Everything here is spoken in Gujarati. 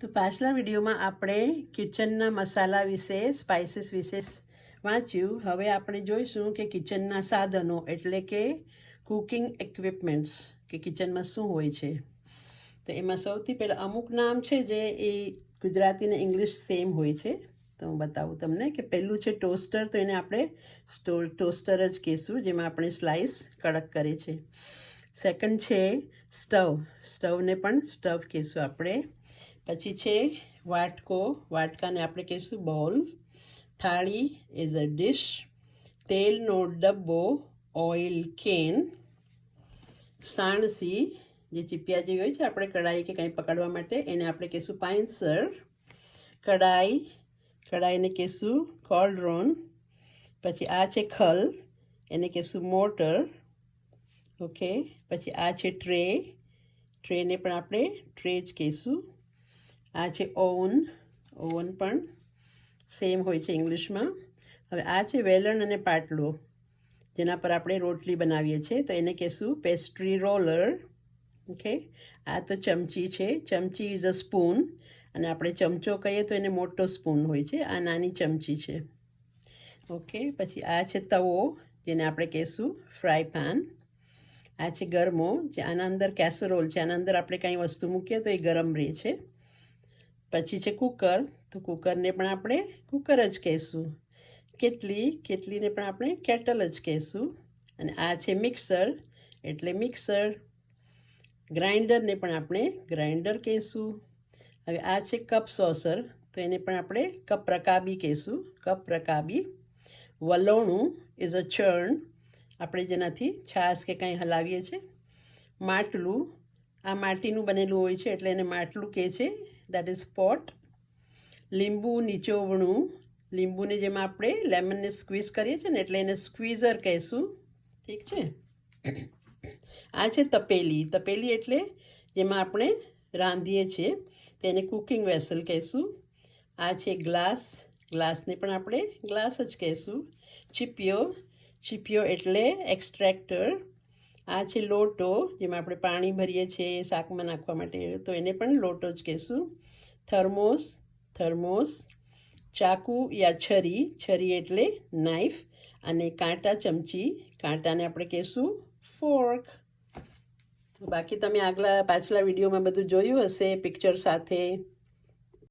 તો પાછલા વિડીયોમાં આપણે કિચનના મસાલા વિશે, સ્પાઇસીસ વિશે વાંચ્યું. હવે આપણે જોઈશું કે કિચનના સાધનો એટલે કે કુકિંગ ઇક્વિપમેન્ટ્સ કે કિચનમાં શું હોય છે. તો એમાં સૌથી પહેલાં અમુક નામ છે જે એ ગુજરાતી ને ઇંગ્લિશ સેમ હોય છે. તો હું બતાવું તમને કે પહેલું છે ટોસ્ટર, તો એને આપણે સ્ટો ટોસ્ટર જ કહીશું, જેમાં આપણે સ્લાઇસ કડક કરે છે સેકન્ડ છે સ્ટવ, સ્ટવને પણ સ્ટવ કહીશું આપણે. પછી છે વાટકો. વાટકાને આપણે કહીશું બોલ. થાળી એઝ અ ડિશ તેલનો ડબ્બો ઓઇલ કેન સાણસી, જે ચીપિયા જેવી હોય છે, આપણે કઢાઈ કે કંઈ પકડવા માટે, એને આપણે કહીશું પાઇન્સર કઢાઈ, કઢાઈને કહીશું કોલ્ડ્રોન પછી આ છે ખલ, એને કહીશું મોટર ઓકે, પછી આ છે ટ્રે ટ્રેને પણ આપણે ટ્રે જ કહીશું. આ છે ઓવન ઓવન પણ સેમ હોય છે ઇંગ્લિશમાં. હવે આ છે વેલણ અને પાટલો, જેના પર આપણે રોટલી બનાવીએ છીએ. તો એને કહેશું પેસ્ટ્રી રોલર ઓકે આ તો ચમચી છે. ચમચી ઇઝ અ સ્પૂન અને આપણે ચમચો કહીએ તો એને મોટો સ્પૂન હોય છે. આ નાની ચમચી છે. ઓકે પછી આ છે તવો, જેને આપણે કહીશું ફ્રાય પાન આ છે ગરમો, જે આના અંદર કેસરોલ છે. આના અંદર આપણે કંઈ વસ્તુ મૂકીએ તો એ ગરમ રહે છે. પછી છે કુકર. તો કુકરને પણ આપણે કુકર જ કહેશું. કેટલી? કેટલીને પણ આપણે કેટલ જ કહેશું. અને આ છે મિક્સર. એટલે મિક્સર ગ્રાઇન્ડરને પણ આપણે ગ્રાઇન્ડર કહીશું. હવે આ છે કપ સોસર. તો એને પણ આપણે કપ રકાબી કહીશું. કપ રકાબી. વલોણું ઇઝ અ ચર્ણ આપણે જેનાથી છાશ કે કંઈ હલાવીએ છીએ. માટલું આ માટીનું બનેલું હોય છે એટલે એને માટલું કહે છે. દેટ ઇઝ પોટ લીંબુ, નીચોવણું. લીંબુને જેમાં આપણે લેમનને સ્ક્વીઝ કરીએ છીએ ને એટલે એને સ્ક્વીઝર કહીશું. ઠીક છે? આ છે તપેલી. તપેલી એટલે જેમાં આપણે રાંધીએ છીએ. તેને કુકિંગ વેસલ કહીશું. આ છે ગ્લાસ. ગ્લાસને પણ આપણે ગ્લાસ જ કહીશું. ચીપિયો. ચીપિયો એટલે એક્સ્ટ્રેક્ટર આ છે લોટો, જેમાં આપણે પાણી ભરીએ છીએ, શાકમાં નાખવા માટે. તો એને પણ લોટો જ કહેશું. થર્મોસ થર્મોસ, ચાકુ યા છરી. છરી એટલે નાઈફ અને કાંટા ચમચી. કાંટાને આપણે કહેશું ફોર્ક બાકી તમે આગલા પાછલા વિડીયોમાં બધું જોયું હશે પિક્ચર સાથે.